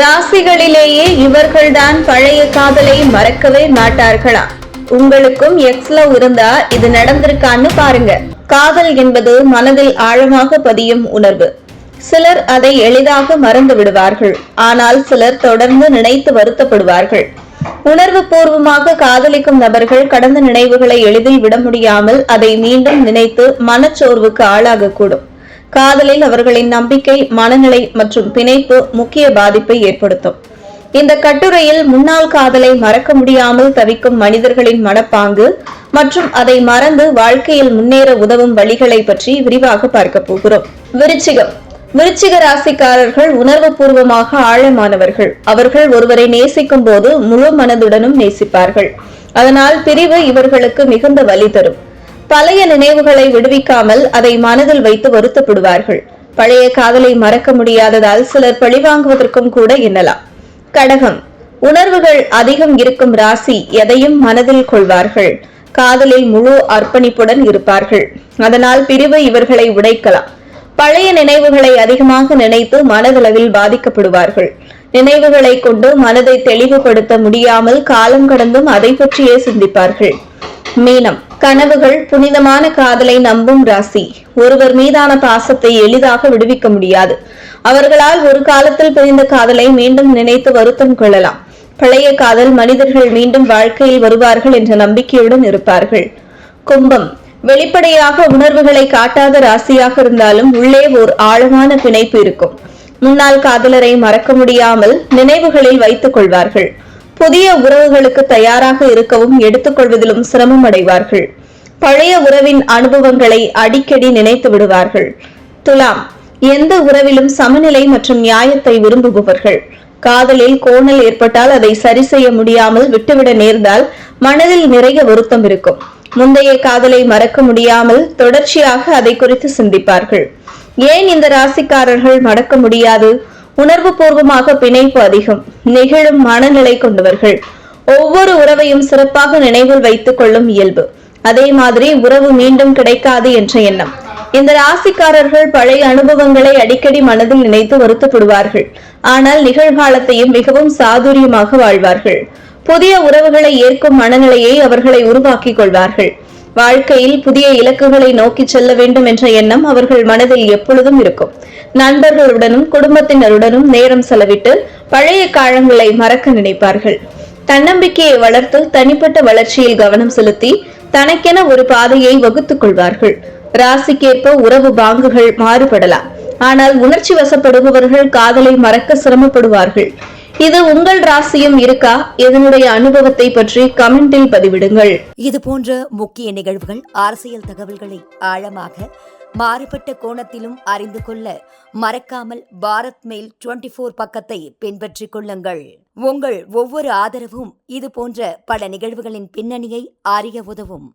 ராசிகளிலேயே இவர்கள்தான் பழைய காதலை மறக்கவே மாட்டார்களா? உங்களுக்கும் எக்ஸ்ல இருந்தா இது நடந்திருக்கான்னு பாருங்க. காதல் என்பது மனதில் ஆழமாக பதியும் உணர்வு. சிலர் அதை எளிதாக மறந்து விடுவார்கள். ஆனால் சிலர் தொடர்ந்து நினைத்து வருத்தப்படுவார்கள். உணர்வு பூர்வமாக காதலிக்கும் நபர்கள் கடந்த நினைவுகளை எளிதில் விட முடியாமல் அதை மீண்டும் நினைத்து மனச்சோர்வுக்கு ஆளாகக்கூடும். காதலில் அவர்களின் நம்பிக்கை மனநிலை மற்றும் பிணைப்பு முக்கிய பாதிப்பை ஏற்படுத்தும். இந்த கட்டுரையில் முன்னாள் காதலை மறக்க முடியாமல் தவிக்கும் மனிதர்களின் மனப்பாங்கு மற்றும் அதை மறந்து வாழ்க்கையில் முன்னேற உதவும் வழிகளை பற்றி விரிவாக பார்க்க போகிறோம். விருச்சிகம். விருச்சிக ராசிக்காரர்கள் உணர்வு பூர்வமாக ஆழமானவர்கள். அவர்கள் ஒருவரை நேசிக்கும் போது முழு மனதுடனும் நேசிப்பார்கள். அதனால் பிரிவு இவர்களுக்கு மிகுந்த வலி தரும். பழைய நினைவுகளை விடுவிக்காமல் அதை மனதில் வைத்து வருத்தப்படுவார்கள். பழைய காதலை மறக்க முடியாததால் சிலர் பழிவாங்குவதற்கும் கூட எண்ணலாம். கடகம். உணர்வுகள் அதிகம் இருக்கும் ராசி எதையும் மனதில் கொள்வார்கள். காதலில் முழு அர்ப்பணிப்புடன் இருப்பார்கள். அதனால் பிரிவு இவர்களை உடைக்கலாம். பழைய நினைவுகளை அதிகமாக நினைத்து மனதளவில் பாதிக்கப்படுவார்கள். நினைவுகளை கொண்டு மனதை தெளிவுபடுத்த முடியாமல் காலம் கடந்தும் அதை பற்றியே சிந்திப்பார்கள். மீனம் கனவுகள் புனிதமான காதலை நம்பும் ராசி. ஒருவர் மீதான பாசத்தை எளிதாக விடுவிக்க முடியாது. அவர்களால் ஒரு காலத்தில் பிரிந்த காதலை மீண்டும் நினைத்து வருத்தம் கொள்ளலாம். பழைய காதல் மனிதர்கள் மீண்டும் வாழ்க்கையில் வருவார்கள் என்ற நம்பிக்கையுடன் இருப்பார்கள். கும்பம் வெளிப்படையாக உணர்வுகளை காட்டாத ராசியாக இருந்தாலும் உள்ளே ஓர் ஆழமான பிணைப்பு இருக்கும். முன்னாள் காதலரை மறக்க முடியாமல் நினைவுகளில் வைத்துக் கொள்வார்கள். புதிய உறவுகளுக்கு தயாராக இருக்கவும் எடுத்துக்கொள்வதிலும் சிரமம் அடைவார்கள் பழைய உறவின் அனுபவங்களை அடிக்கடி நினைத்து விடுவார்கள். துலாம் எந்த உறவிலும் சமநிலை மற்றும் நியாயத்தை விரும்புபவர்கள். காதலில் கோணல் ஏற்பட்டால் அதை சரி செய்ய முடியாமல் விட்டுவிட நேர்ந்தால் மனதில் நிறைய வருத்தம் இருக்கும். முந்தைய காதலை மறக்க முடியாமல் தொடர்ச்சியாக அதை குறித்து சிந்திப்பார்கள். ஏன் இந்த ராசிக்காரர்கள் மறக்க முடியாது? உணர்வு பூர்வமாக பிணைப்பு அதிகம். நெகிழும் மனநிலை கொண்டவர்கள். ஒவ்வொரு உறவையும் சிறப்பாக நினைவில் வைத்துக் கொள்ளும் இயல்பு. அதே மாதிரி உறவு மீண்டும் கிடைக்காது என்ற எண்ணம். இந்த ராசிக்காரர்கள் பழைய அனுபவங்களை அடிக்கடி மனதில் நினைத்து வருத்தப்படுவார்கள். ஆனால் நிகழ்காலத்தையும் மிகவும் சாதுரியமாக வாழ்வார்கள். புதிய உறவுகளை ஏற்கும் மனநிலையை அவர்களை உருவாக்கிக் கொள்வார்கள். வாழ்க்கையில் புதிய இலக்குகளை நோக்கி செல்ல வேண்டும் என்ற எண்ணம் அவர்கள் மனதில் எப்பொழுதும் இருக்கும். நண்பர்களுடனும் குடும்பத்தினருடனும் நேரம் செலவிட்டு பழைய காலங்களை மறக்க நினைப்பார்கள். தன்னம்பிக்கையை வளர்த்து தனிப்பட்ட வளர்ச்சியில் கவனம் செலுத்தி தனக்கென ஒரு பாதையை வகுத்துக் கொள்வார்கள். ராசிக்கேற்ப உறவு பாங்குகள் மாறுபடலாம். ஆனால் உணர்ச்சி வசப்படுபவர்கள் காதலை மறக்க சிரமப்படுவார்கள். இது உங்கள் ராசியும் இருக்கா? இதனுடைய அனுபவத்தை பற்றி கமெண்டில் பதிவிடுங்கள். இது போன்ற முக்கிய நிகழ்வுகள் அரசியல் தகவல்களை ஆழமாக மாறுபட்ட கோணத்திலும் அறிந்து கொள்ள மறக்காமல் பாரத் மெயில் டுவெண்டி ஃபோர் பக்கத்தை பின்பற்றிக் கொள்ளுங்கள். உங்கள் ஒவ்வொரு ஆதரவும் இது போன்ற பல நிகழ்வுகளின் பின்னணியை அறிய உதவும்.